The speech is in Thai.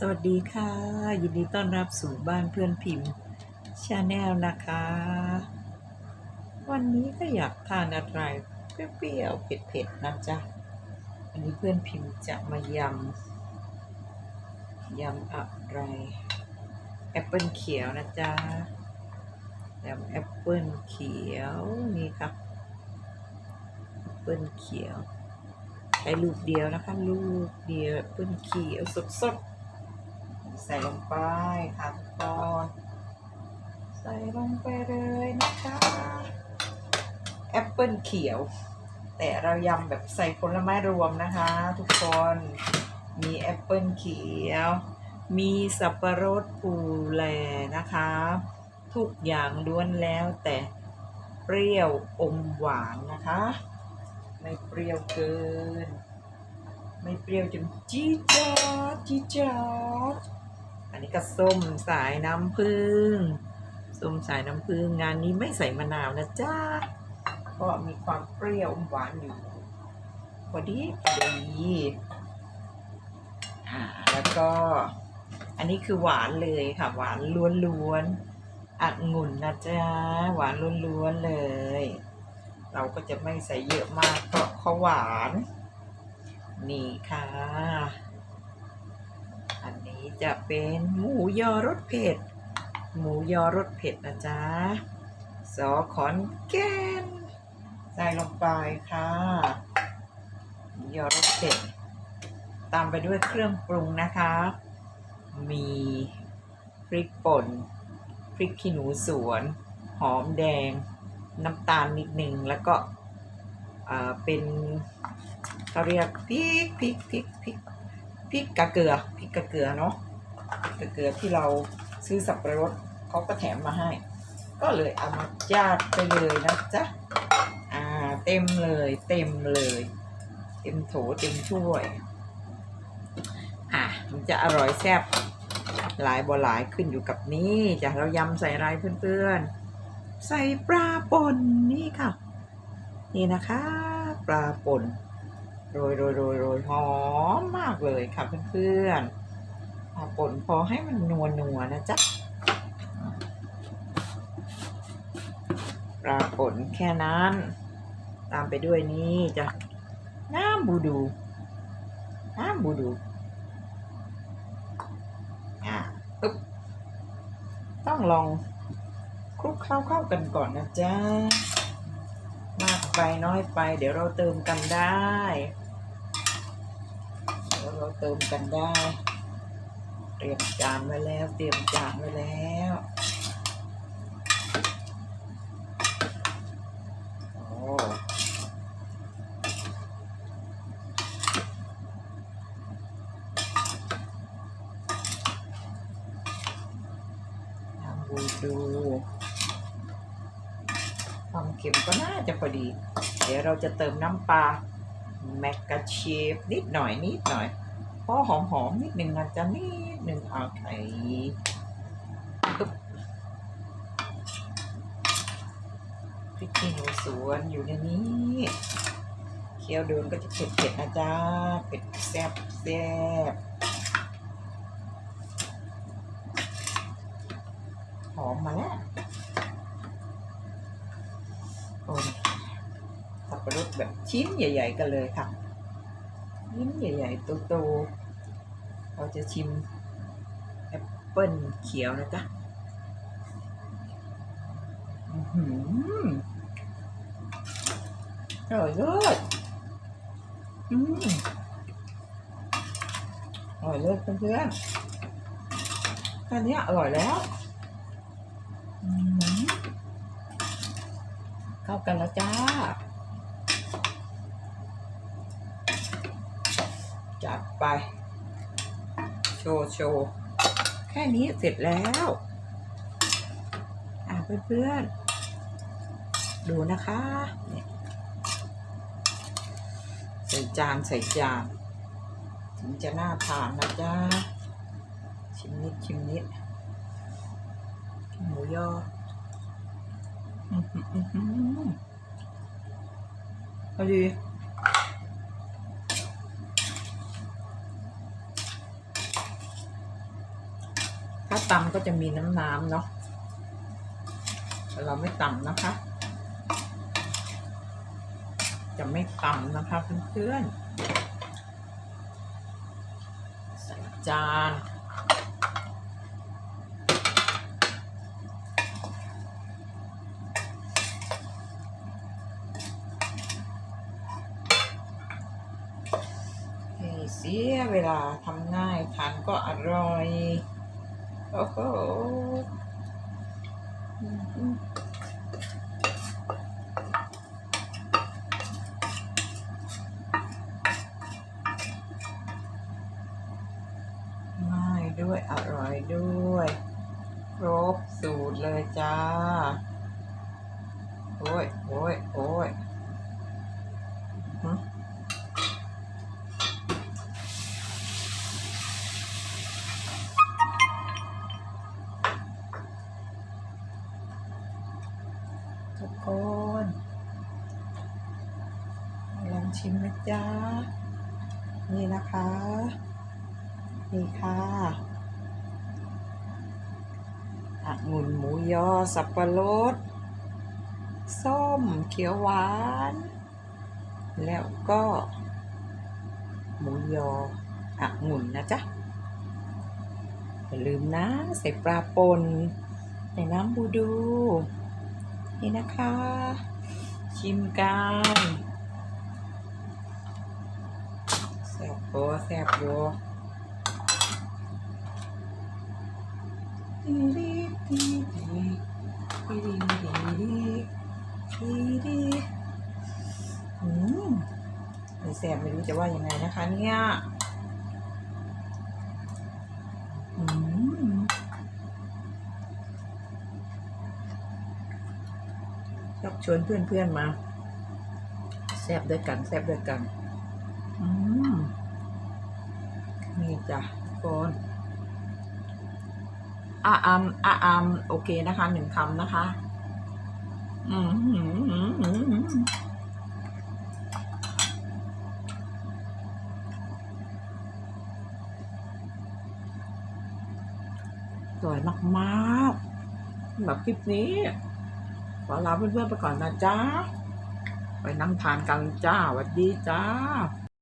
สวัสดีค่ะ ยินดีต้อนรับสู่บ้านเพื่อนพิมพ์ชาแนลนะคะ วันนี้ก็อยากทานอะไรเปรี้ยวๆเผ็ดๆนะจ๊ะวันนี้เพื่อนพิมพ์จะมายำยำอะไรแอปเปิลเขียวนะจ๊ะยำแอปเปิลเขียวนี่ครับแอปเปิลเขียวใช้ลูกเดียวนะคะลูกเดียวแอปเปิลเขียวสดๆ ใส่ลงไปค่ะทุกคนใส่ลงไปเลยนะคะแอปเปิลเขียว แต่เรายำแบบใส่ผลไม้รวมนะคะ ทุกคนมีแอปเปิลเขียว มีสับปะรดปูแลนะคะ ทุกอย่างล้วนแล้วแต่เปรี้ยวอมหวานนะคะ ไม่เปรี้ยวเกิน ไม่เปรี้ยวจนจี๊ดจ๊าดจี๊ดจ๊าด อันนี้ก็ส้มสายน้ำผึ้งส้มสายน้ำผึ้งงานนี้ไม่ใส่มะนาวนะจ๊ะเพราะมีความเปรี้ยวหวานอยู่พอดีพอดีอ่าแล้วก็ อันนี้คือหวานเลยค่ะ หวานล้วนๆอังุ่นนะจ๊ะหวานล้วนๆเลย เราก็จะไม่ใส่เยอะมากเพราะเขาหวาน นี่ค่ะ จะเป็นหมูยอรสเผ็ด หมูยอรสเผ็ดนะจ๊ะสอขอนแก่นใส่ลงไปค่ะหมูยอรสเผ็ด ตามไปด้วยเครื่องปรุงนะคะ มีพริกป่น พริกขี้หนูสวน หอมแดง น้ำตาลนิดหนึ่งแล้วก็อ่าเป็นเขาเรียกพริกพริกพริกพริก ริกกะเกลือพริกกะเกลือเนาะกะเกลือที่เราซื้อสับปะรดเขาก็แถมมาให้ ก็เลยเอามาจาดไปเลยนะจ๊ะอ่าเต็มเลย เต็มเลย เต็มโถเต็มถ้วย อะมันจะอร่อยแซ่บหลายบ่หลายขึ้นอยู่กับนี้จะเรายำใส่อะไรเพื่อนๆ ใส่ปลาป่นนี่ค่ะ นี่นะคะ ปลาป่น โรยโรยโรยโรยหอมมากเลยค่ะเพื่อนๆปลาป่นพอให้มันนัวนัวนะจ๊ะปลาป่นแค่นั้น ตามไปด้วยนี่จ้ะน้ำบูดูน้ำบูดูอะปึ๊บต้องลองคลุกเข้าเข้ากันก่อนนะจ๊ะมากไปน้อยไป เดี๋ยวเราเติมกันได้ เติมกันได้ เตรียมจานไว้แล้ว เตรียมจานไว้แล้วโอ้ทำดูความเค็มก็น่าจะพอดี เดี๋ยวเราจะเติมน้ำปลาแมกกาเชฟนิดหน่อยนิดหน่อย พราะหอมหอมๆนิดหนึ่งนะจ๊ะนิดหนึ่งเอาไข่ปึ๊บพริกขี้หนูสวนอยู่ในนี้เคี้ยวเดินก็จะเผ็ดๆนะจ๊ะเผ็ดแซ่บแซ่บหอมมาแล้วโอ้ยสับปะรดแบบชิ้นใหญ่ ๆ กันเลยค่ะ ชิ้นใหญ่ๆโตๆเราจะชิมแอปเปิ้ลเขียวนะจ๊ะอื้อร่อยเลิศอืมอร่อยเลิศเพื่อนๆแค่นี้อร่อยแล้วเข้ากันแล้วจ้า จัด ไป โชว์โชว์แค่นี้เสร็จแล้ว อะเพื่อนๆ ดูนะคะใส่จานใส่จานถึงจะน่าทานนะจ้าชิมนิดชิมนิดหมูยออือหืออือหือพอดี ตำก็จะมีน้ำน้ำๆเนาะแต่เราไม่ตำนะคะ จะไม่ตำนะคะเพื่อนๆใส่จานให้เสียเวลาทำง่ายทานก็อร่อย โอ้โหอืมง่ายด้วยอร่อยด้วย ครบสูตรเลยจ้า โอ้ยโอ้ยโอ้ย คนลองชิมนะจ๊ะ นี่นะคะ นี่ค่ะองุ่นหมูยอ สับปะรด ส้มเขียวหวาน แล้วก็ หมูยอองุ่นนะจ๊ะอย่าลืมนะ ใส่ปลาปนใส่น้ำบูดู นี่นะคะ ชิมกันแซ่บโบแซ่บโบดีดีดีดีดีดีดีดีดีดีอืมไม่แซ่บไม่รู้จะว่ายังไงนะคะเนี่ยอืม ชอบชวนเพื่อนๆมาแซบด้วยกันแซบด้วยกันอืมนี่จ้ะทุกคนอาอัมอาอัมโอเคนะคะหนึ่งคำนะคะ อืมหืมหืมหืมหืมสวยมากๆสำหรับคลิปนี้ ขอลาเพื่อนๆไปก่อนนะจ้าไปน้ำทานกันจ้าสวัสดีจ้า